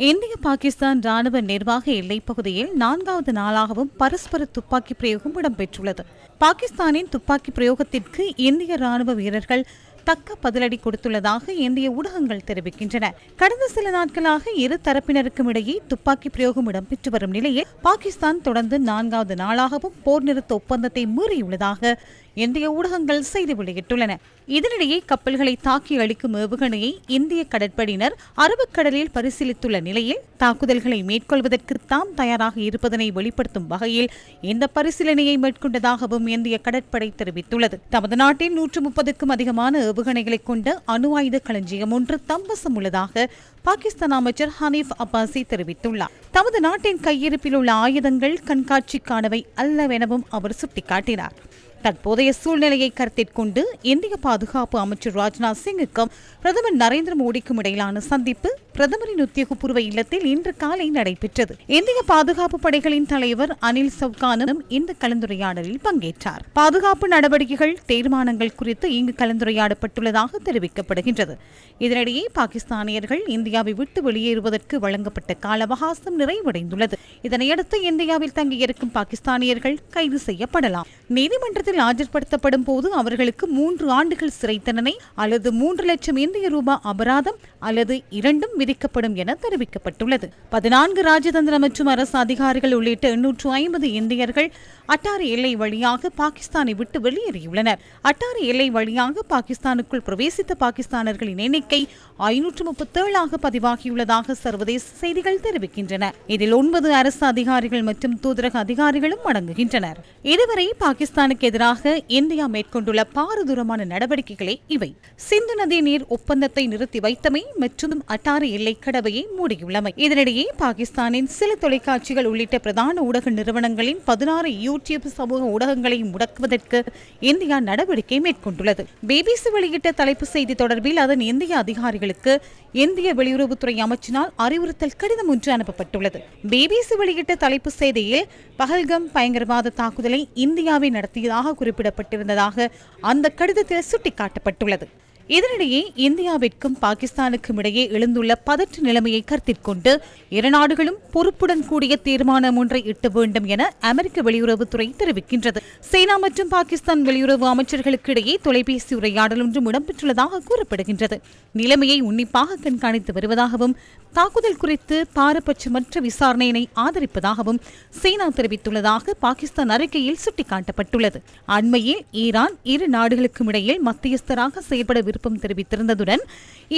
இந்திய பாகிஸ்தான் ராணுவ நிர்வாக எல்லைப் பகுதியில் நான்காவது நாளாகவும் பரஸ்பர துப்பாக்கி பிரயோகம் இடம்பெற்றுள்ளது. பாகிஸ்தானின் துப்பாக்கி பிரயோகத்திற்கு இந்திய ராணுவ வீரர்கள் தக்க பதிலடி கொடுத்துள்ளதாக இந்திய ஊடகங்கள் தெரிவிக்கின்றன. கடந்த சில நாட்களாக இரு தரப்பினருக்கும் இடையே துப்பாக்கி பிரயோகம் இடம்பெற்று வரும் நிலையில் பாகிஸ்தான் தொடர்ந்து நான்காவது நாளாகவும் போர் நிறுத்த ஒப்பந்தத்தை மீறியுள்ளதாக இந்திய ஊடகங்கள் செய்தி வெளியிட்டுள்ளன. இதனிடையே கப்பல்களை தாக்கி அளிக்கும் ஏவுகணையை இந்திய கடற்படையினர் அரபிக்கடலில் பரிசீலித்துள்ள நிலையில் தாக்குதல்களை மேற்கொள்வதற்கு தாம் தயாராக இருப்பதனை வெளிப்படுத்தும் வகையில் இந்த பரிசீலனையை மேற்கொண்டதாகவும் இந்திய கடற்படை தெரிவித்துள்ளது. தமது நாட்டில் நூற்று முப்பதுக்கும் அதிகமான ஏவுகணைகளை கொண்ட அணு ஆயுத களஞ்சியம் ஒன்று தம்வசம் உள்ளதாக பாகிஸ்தான் அமைச்சர் ஹனீஃப் அப்பாசி தெரிவித்துள்ளார். தமது நாட்டின் கையிருப்பில் உள்ள ஆயுதங்கள் கண்காட்சிக்கானவை அல்லவெனவும் அவர் சுட்டிக்காட்டினார். தற்போதைய சூழ்நிலையை கருத்தில் கொண்டு இந்திய பாதுகாப்பு அமைச்சர் ராஜ்நாத் சிங்குக்கும் பிரதமர் நரேந்திர மோடிக்கும் இடையிலான சந்திப்பு பிரதமரின் உத்தியோகபூர்வ இல்லத்தில் இன்று காலை நடைபெற்றது. இந்திய பாதுகாப்பு படைகளின் தலைவர் அனில் சவுகானும் இந்த கலந்துரையாடலில் பங்கேற்றார். பாதுகாப்பு நடவடிக்கைகள் தீர்மானங்கள் குறித்து இங்கு கலந்துரையாடப்பட்டுள்ளதாக தெரிவிக்கப்படுகின்றது. இதனிடையே பாகிஸ்தானியர்கள் இந்தியாவை விட்டு வெளியேறுவதற்கு வழங்கப்பட்ட கால அவகாசம் நிறைவடைந்துள்ளது. இதனையடுத்து இந்தியாவில் தங்கியிருக்கும் பாகிஸ்தானியர்கள் கைது செய்யப்படலாம். நீதிமன்றத்தில் நீதிமன்றத்தில் ஆஜர்படுத்தப்படும் போது அவர்களுக்கு மூன்று ஆண்டுகள் சிறை தண்டனை அல்லது மூன்று லட்சம் இந்திய ரூபாய் அபராதம் அல்லது இரண்டும் விதிக்கப்படும் என தெரிவிக்கப்பட்டுள்ளது. பதினான்கு ராஜதந்திர மற்றும் அரசு அதிகாரிகள் உள்ளிட்ட எண்ணூற்று ஐம்பது இந்தியர்கள் அட்டாரி எல்லை வழியாக பாகிஸ்தானை விட்டு வெளியேறியுள்ளனர். அட்டாரி எல்லை வழியாக பாகிஸ்தானுக்குள் பிரவேசித்த பாகிஸ்தானர்களின் எண்ணிக்கை ஐநூற்று முப்பத்தேழாக பதிவாகியுள்ளதாக சர்வதேச செய்திகள் தெரிவிக்கின்றன. இதில் ஒன்பது அரசு அதிகாரிகள் மற்றும் தூதரக அதிகாரிகளும் அடங்குகின்றனர். இதுவரை பாகிஸ்தானுக்கு எதிராக எதிராக இந்தியா மேற்கொண்டுள்ள பாரதூரமான நடவடிக்கைகளே இவை. சிந்து நதி நீர் ஒப்பந்தத்தை நிறுத்தி வைத்தமை மற்றும் அட்டாறு எல்லை கடவையை மூடியுள்ளமை. இதனிடையே பாகிஸ்தானின் சில தொலைக்காட்சிகள் உள்ளிட்ட பிரதான ஊடக நிறுவனங்களின் பதினாறு யூடியூப் சமூக ஊடகங்களை முடக்குவதற்கு இந்தியா நடவடிக்கை மேற்கொண்டுள்ளது. பிபிசி வெளியிட்ட தலைப்பு செய்தி தொடர்பில் அதன் இந்திய அதிகாரிகளுக்கு இந்திய வெளியுறவுத்துறை அமைச்சினால் அறிவுறுத்தல் கடிதம் ஒன்று அனுப்பப்பட்டுள்ளது. பிபிசி வெளியிட்ட தலைப்பு செய்தியில் பஹல்கம் பயங்கரவாத தாக்குதலை இந்தியாவை நடத்தியதாக குறிப்பிடப்பட்டிருந்ததாக அந்த கடிதத்தில் சுட்டிக்காட்டப்பட்டுள்ளது. இதனிடையே இந்தியாவிற்கும் பாகிஸ்தானுக்கும் இடையே எழுந்துள்ள பதற்ற நிலைமையை கருத்திற்கொண்டு இரு நாடுகளும் பொறுப்புடன் கூடிய தீர்மானம் ஒன்றை எட்ட வேண்டும் என அமெரிக்க வெளியுறவுத்துறை தெரிவிக்கின்றது. சீனா மற்றும் பாகிஸ்தான் வெளியுறவு அமைச்சர்களுக்கு இடையே தொலைபேசி உரையாடல் ஒன்றும் இடம்பெற்றுள்ளதாக கூறப்படுகின்றது. நிலைமையை உன்னிப்பாக கண்காணித்து வருவதாகவும் தாக்குதல் குறித்து பாரபட்சமற்ற விசாரணையினை ஆதரிப்பதாகவும் சீனா தெரிவித்துள்ளதாக பாகிஸ்தான் அறிக்கையில் சுட்டிக்காட்டப்பட்டுள்ளது. அண்மையில் ஈரான் இரு நாடுகளுக்கும் இடையில் மத்தியஸ்தராக செயல்பட எதிர்ப்பும் தெரிவித்திருந்ததுடன்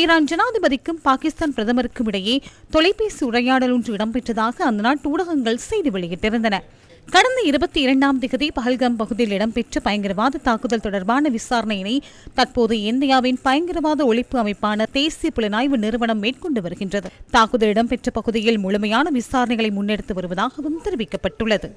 ஈரான் ஜனாதிபதிக்கும் பாகிஸ்தான் பிரதமருக்கும் இடையே தொலைபேசி உரையாடல் ஒன்று இடம்பெற்றதாக அந்த நாட்டு ஊடகங்கள் செய்தி வெளியிட்டிருந்தன. கடந்த இருபத்தி இரண்டாம் திகதி பஹல்காம் பகுதியில் இடம்பெற்ற பயங்கரவாத தாக்குதல் தொடர்பான விசாரணையினை தற்போது இந்தியாவின் பயங்கரவாத ஒழிப்பு அமைப்பான தேசிய புலனாய்வு நிறுவனம் மேற்கொண்டு வருகின்றது. தாக்குதல் இடம்பெற்ற பகுதியில் முழுமையான விசாரணைகளை முன்னெடுத்து வருவதாகவும் தெரிவிக்கப்பட்டுள்ளது.